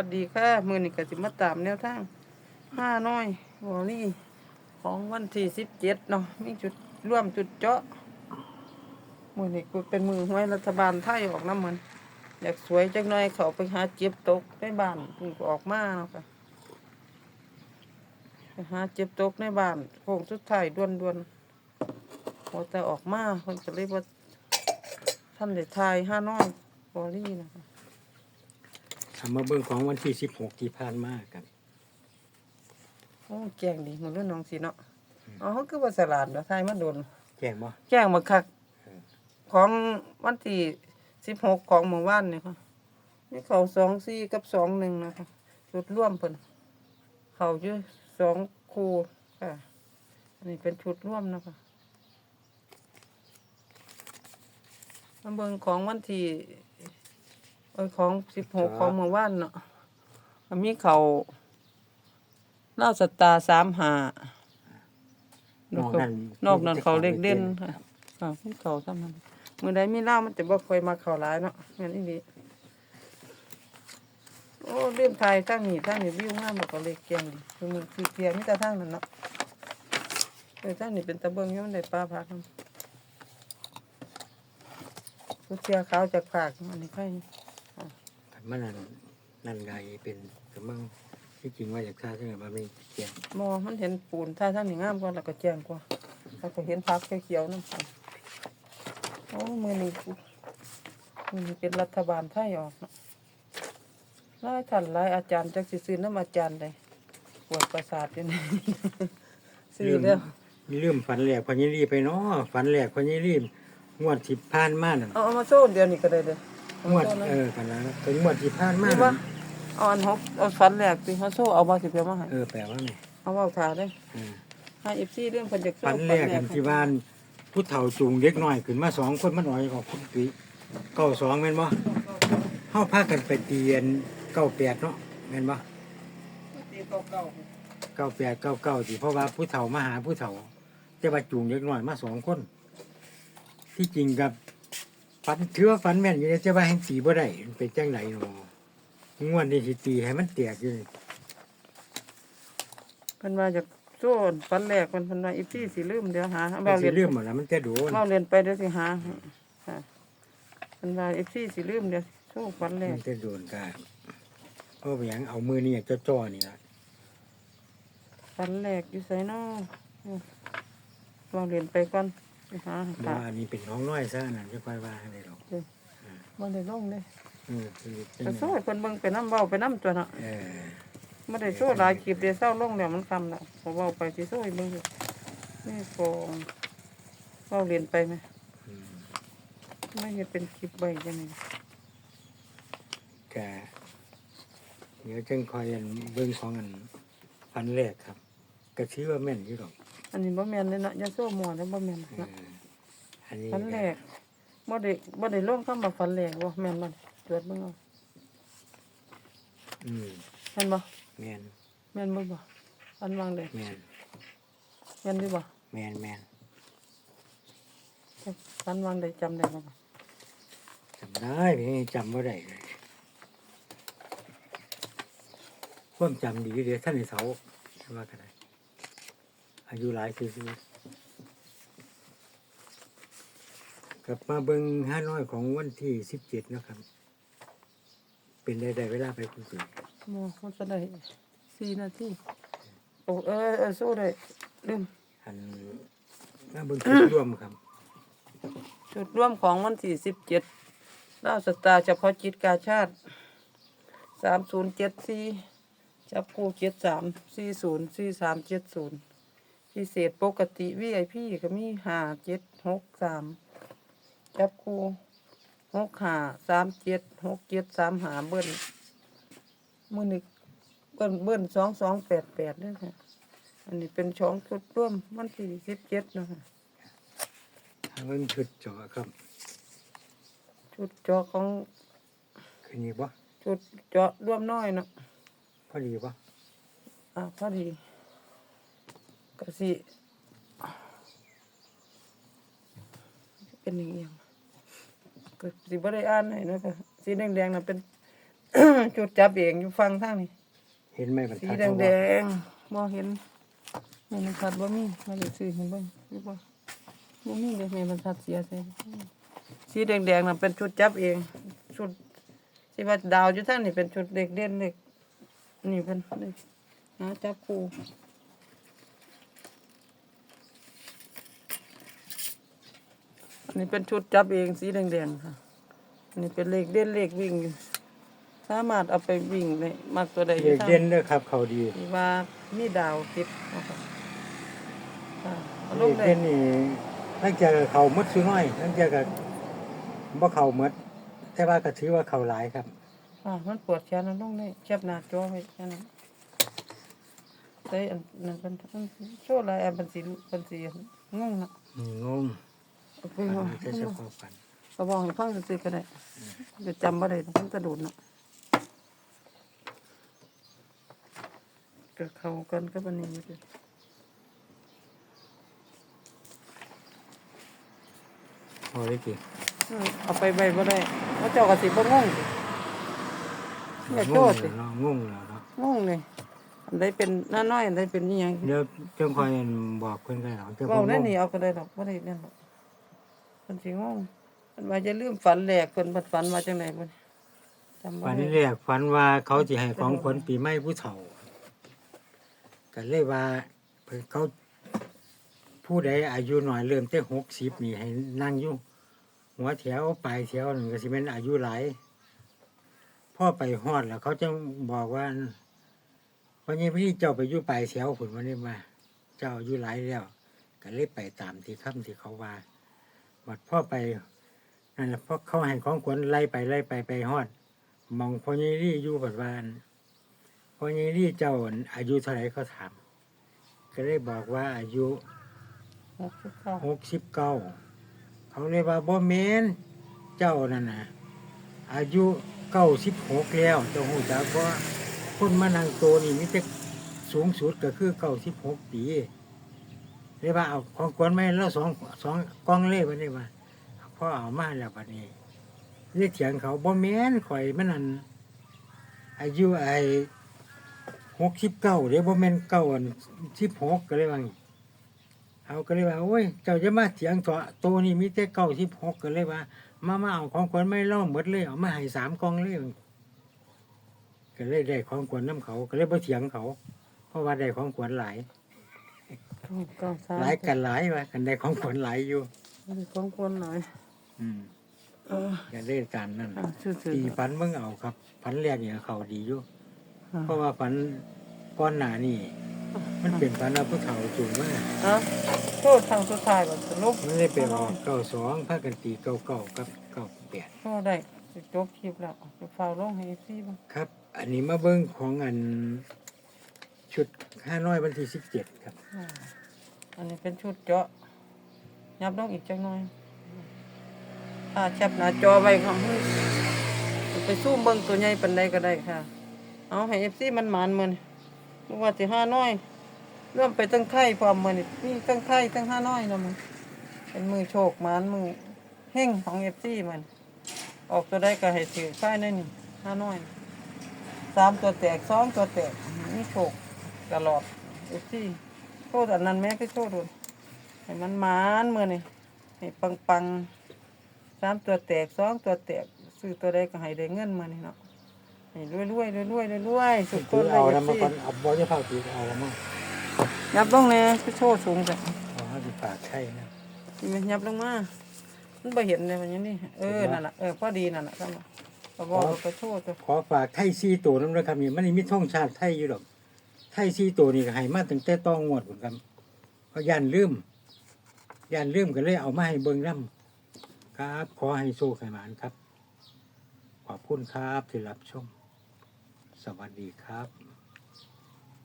สวัสดีค่ะ มือนี้ก็สิมาตามแนวทางห้าน้อยวอลี่ของวันที่สิบเจ็ดเนาะมีจุดร่วมจุดเจาะ มือนี้กูเป็นมือหวยรัฐบาลไทยออกน้ำมัน อยากสวยจักหน่อยเขาไปหาเจ็บตกในบ้านเพิ่งก็ออกมาเนาะค่ะไปหาเจ็บตกในบ้านโค้งสุดท้ายด่วนด่วนๆพอแต่ออกมาคนก็เลยว่าท่านได้ทายห้าน้อยวอลี่นะคะ ทำมาเบิ่งของวันที่สิบหกที่ผ่านมาครับโอ้แกงดีมันเรื่องน้องสิเนาะอ๋อเขาคือว่าสลัดเนาะไทยมาโดนแจ้งบ่แกงมาคักของวันที่สิบหกของเมื่อวานเนี่ยค่ะมีเขาสองสี่กับสองหนึ่งนะคะชุดร่วมเพิ่นเขาอยู่สองคูค่ะ อันนี้เป็นชุดร่วมนะคะมาเบิ่งของวันที่เอ้ย ของสิบหกของเมื่อวานเนาะมันมีเขาเล่าสตาร์สามหานอกนั้นนอกนั้นเขาเล็กเด่นค่ะค่ะมีเขาซ้ำนั้นมือใดมีเหล้ามันจะบ่ค่อยมาเขาหลายเนาะงั้นอีนี้โอ้เรื่องไทยตั้งนี่ตั้งนี่วิวงามแบบก็เล็กเกียงดีคือมือคือเกียงมีแต่ทางนั้นเนาะเออตั้งนี่เป็นตะเบิงอยู่มันได้ปลาพักนำคือเกียขาวจากผากอันนี้ใครขัน มันนั่นนั่นไงเป็นกำมังที่จริงว่าอยากทราบใช่ไหมว่ามีแจ้งมอมันเห็นปูนท่าทางนี่งามกว่าแล้วก็แจ้งกว่าแล้วก็เห็นพักเขียวๆน้ำตาลโอ้มือนี้กูมือนี้เป็นรัฐบาลไทยออกเนาะหลายท่านหลายอาจารย์จักสิซื้อน้ำอาจารย์ได้ปวดประสาทอยู่นี่ซื้อแล้วมีเรื่องฝันแหลกพอยี่รีไปเนาะฝันแหลกพอยี่รีงวดที่ผ่านมานั่นเอาเอามาโซ่เดียวนี่ก็ได้เลยเอา งวมาดโซ่นะเออกันนะถึงงวดที่ผ่านมานี่นั่วะนเอาอันหกเอาฟันแหลกสิเขาโซ่เอามาสิเพียมาให้เออแปลว่าไงเอาเอาขาได้เออให้เอฟซีเรื่องคนจากโซ่ฝันแรกกันที่บ้านผู้เฒ่าจูงเด็กน้อยขึ้นมาสองคนมันน้อยกว่าคุณปีเก้าสองแม่นบ่เฮาพากันไปเตียนเก้าแปดเนาะแม่นบ่ตีเก่าเก้าแปดเก้าเก้าที่เพราะว่าผู้เฒ่ามาหาผู้เฒ่าแต่ว่าจูงเล็กน้อยมาสองคน ที่จริงกับ ฝันถือว่าฝันแม่นอยู่เนี่ยแต่ว่าแห่งตีบ่ได้มันเป็นจังไหนเนาะงวดนี้สิตีให้มันแตกอยู่นี่ๆเพิ่นว่าจากโซ่ฟันแหลกเพิ่นเพิ่นว่าเอฟซีสิลืมเดี๋ยวหามันเอาสิเรียนลืมหมดแล้วมันจะโดนเราเรียนไปเดี๋ยวสิหาให้ค่ะมันว่าเอฟซีสิลืมเดี๋ยวโชควันแรมักนจะโดนกันเพราะว่าหยังเอามือนี่จ่อๆนี่ล่ะวันแรกอยู่ไสเนาะเราเรียนไปก่อน ไปหาบ่ค่ะว่าอันนี้เป็นน้องน้อยซะนั่นจะค่อยว่าให้ได้ดอกบ่ได้ลงเด้เออคือเป็นก็โซ่เพิ่นเบิ่งไปน้ำเว้าไปน้ำตัวเนาะเออบ่ได้โซ่หลายคลิปเดี๋ยวเศร้าลงแล้วมันคำแล้วพอเว้าไปสิโซ่ให้เบิ่งอยู่นี่ฟองเว้าเรียนไปไหมอืมไม่เห็นเป็นคลิปใบจังได๋กะเดี๋ยวจึงคอยอันเบิ่งของอันฝันแรกครับก็ชื่อว่าแม่นอยู่ดอก อันนี้บ่แม่นเลยเนาะอย่าโซ่มั่วเด้อบ่แม่นเอเนาะออันนี้ฟันแรกบ่ได้บ่ได้ลงคำว่าฟันแรกบ่แม่นบ่ตรวจเบิ่งเอาอืมแม่นบ่แม่นแม่นบ่บ่ฟันวางเลยแม่นแม่นอยู่บ่แม่นแม่นฟันวางได้จำได้บ่บ่จำได้เพียงจำบ่ได้เลยความจำดีเดียวท่านในเสาว่ากันได้ อายุหลายซื่อๆกลับมาเบิ่งห้าน้อยของวันที่สิบเจ็ดนาะครับ เป็นได้ได้เวลาไปคุณสุบ่มันจะได้4นาทีโอ้เออเออสู้ได้ลืมอันมาเบิ่งคลิปร่วมครับ จุดร่วมของวันที่17ดาวสตาร์เฉพาะจิตกาชาติ3074จับคู่7340 4370 พิเศษปกติ VIP ก็มี5763จับคู่65 37 67 35เบิ้ลมื้อนี้เบิ้ลเบิ้ล2288ด้วยค่ะ อันนี้เป็นช่องชุดร่วมวันที่17นะคะทางเบิ่งชุดจอครับชุดเจาะของคือนี่บ่ชุดเจาะร่วมน้อยเนาะพอดีบ่อ่าพอดี ก็สิเป็นอย่างเงี้ยก็สิบ่ได้อ่านให้เนาะค่ะสีแดงๆน่ะเป็น จุดจับเองอยู่ฟังทางนี้เห็นไหมบรรสีทัดแดงเขาแดบอกงบ่เห็นแม่บรรทัดบ่มีมาเลยซื้อให้เบิ่งอยู่บ่บ่มีเลยแม่บรรทัดเสียใส่สีแดงแดงน่ะเป็นชุดจับเองชุดที่ว่าดาวอยู่ทางนี่เป็นชุดเด็กเด่นเด็กนี่เป็นเด็กหาจับคู่ นนี้เป็นชุดจับเองสีแดงแดงๆค่ะอันนี้เป็นเลขเด่นเลขวิ่ง สามารถเอาไปวิ่งได้มากตัวใดอเด็ยู่กทางเด่นเด้อครับ เขาดีที่ว่ามีดาวติดเอาค่ะค่ะเอาลเด็งกได้เด่นนี่ตั้งแต่เขาหมดซื้อน้อยตั้งแต่กับบ่เขาหมดแต่ว่าก็ถือว่าเขาหลายครับ อ่ามันปวดแขนเอาลงได้แคบหน้าจอไว้แค่นั้นได้อันนั้นเป็นมันโชว์หลายอันเป็นสีเป็นสีงงนะอืมงงเอาไป ฝันว่าไม่ใช่เฉพาะฝันก็บอกให้ฟังซื่อๆก็ได้จะจำบ่ได้มันจะโดดเนาะก็เข้ากันกับอันนี้อยู่ดิพอได้กี่เออเอาไปใบบ่ได้เพราะเจ้าก็สิบ่งงสิอย่าโทษสิเนาะงงแล้วเนาะงงเลยอันใดเป็นหน้าน้อยอันใดเป็นนี่ยังเดี๋ยวเจ้าคอยบอกเพิ่นกันเนาะเจ้าเว้าบ่งแน่งนี่เอาก็ได้ดอกบ่ได้นั่นหรอกเพิ่นสิงงเพิ่นว่าจะลืมฝันแหลกเพิ่นบัดฝันว่าจังไดเพิ่นจำบ่ฝันได้แรกฝันว่าเขาสิให้ของขวัญปีใหม่ผู้เฒ่าก็เลยว่าเพิ่นเขาผู้ใดอายุน้อยเริ่มแต่60นี่ให้นั่งอยู่หัวแถวปลายแถวนั่นก็สิเป็นอายุหลายพ่อไปฮอดแล้ว เขาจะบอกว่าวันนี้พี่เจ้าไปอยู่ปลายแถวผุนวันนี้มา เจ้าอายุหลายแล้วก็เลยไปตามที่คำที่เขาว่า บัดพ่อไปนั่นแหละเพราะเขาให้ของขวัญไล่ไปไล่ไปไปฮอดมองพ่อใหญ่รี่อยู่ปัดวาอันพ่อใหญ่รี่เจ้าอั่นอายุเท่าไหร่เขาถาม ก็เลยบอกว่าอายุ69หกสิบเก้าเขาเลยว่าบ่แมนเจ้านั่นน่ะอายุเก้าสิบหกแล้วเจ้าหูจักว่าคนมานังโตนี่มิจะสูงสุดก็คือเก้าสิบหกปี เลยกว่าเอาของกวนไม่แล้วสองสองกล้องเล่บันนี้ว่าพ่อเอามาแล้วบัดนี้เรียกเถียงเขาบ่แม่นข่อยมันนั่นอายุไอ้หกสิบเก้าเดี๋ยวบ่แม่นเก้าอันสิบหกก็เลยว่าเอาก็เลยว่าโอ้ยเจ้าจะมาเถียงตัวโตนี่มีแต่เก้าสิบหกก็เลยว่า มามาเอาของขวัญไม่ล่าหมดเลยเอามาให้สามกองเลยก็เลยได้ของขวัญน้ำเขาก็เลยบ่เถียงเขา เพราะว่าได้ของขวัญหลาย 93หลายกันหลายว่ากันได้ของขวัญหลายอยู่ของคนหน่อยอืมเออก็ได้การนั่นอะซื่อตีๆฝันเบิ่งเอาครับฝันแรกเนี่ยเขาดีอยู่ อะเพราะว่าฝันก้อนหนานี่ มันเป็นฝันว่าผู้เฒ่าจูงมาอะโทษทางสุดท้ายบ่สรุปมันเลยเป็นออกเก้าสองพากันตีเก้าเก้ากับเก้าแปดก็ได้สิจบคลิปแล้วจะเฝ้าลงให้ FC บ่ครับ อันนี้มาเบิ้งของอันชุดห้าน้อยวันที่สิบเจ็ดครับ อ่า อันนี้เป็นชุดเจาะยับลงอีกจักหน่อยอ่าแคปหน้าจอไว้ค่ะไปซูมเบิ่งตัวใหญ่ปานใดก็ได้ค่ะ เอาให้ FC มันหมานมือนี้ว่าสิห้าน้อยรวมไปตั้งไข่พร้อมมือนี้มีตั้งไข่ตั้งห้าน้อยแล้วมึงเป็นมือโชคหมานมือเฮงของ FC มันออกตัวได้ก็ให้ถือไข่นั่นนี่ห้าน้อยสามตัวแตกสองตัวแตกมีโชคตลอด FC โทษอันนั้นแม่ก็โทษด้วยให้มันหมานมื้อนี้ให้ปังๆสามตัวแตกสองตัวแตกซื้อตัวใดก็ให้ได้เงินมื้อนี้เนาะให้รวยรวยรวยรวยรวยรวยสุขคถืนอเลเอายแล้วมาสิก่อนเอาบอลจะเผาตีเอาแล้วมั้งยับลงแน่คือโชว์สูงจ้ะเอาให้ดีปากใช่นะนี่มันยับลงมามันบ่เห็นเลยมันอยังนี่เออนั่นน่ะเออพอดีนั่นน่ะครับก็บอกว่าก็โชว์จ้ะขอฝากไทยซีตัวนั้นด้วยครับนี่มันนี่มีท่องชาติไทยอยู่ดอก ไทยซีตัวนี่ก็ให้มาตั้งแต่ต้องงวดเหมครันเพราะย่านลืมย่านลืมก็เลยเอามาให้เบิ่งร่ำครับ ขอให้โชคให้หมานครับ ขอบคุณครับที่รับชม สวัสดีครับ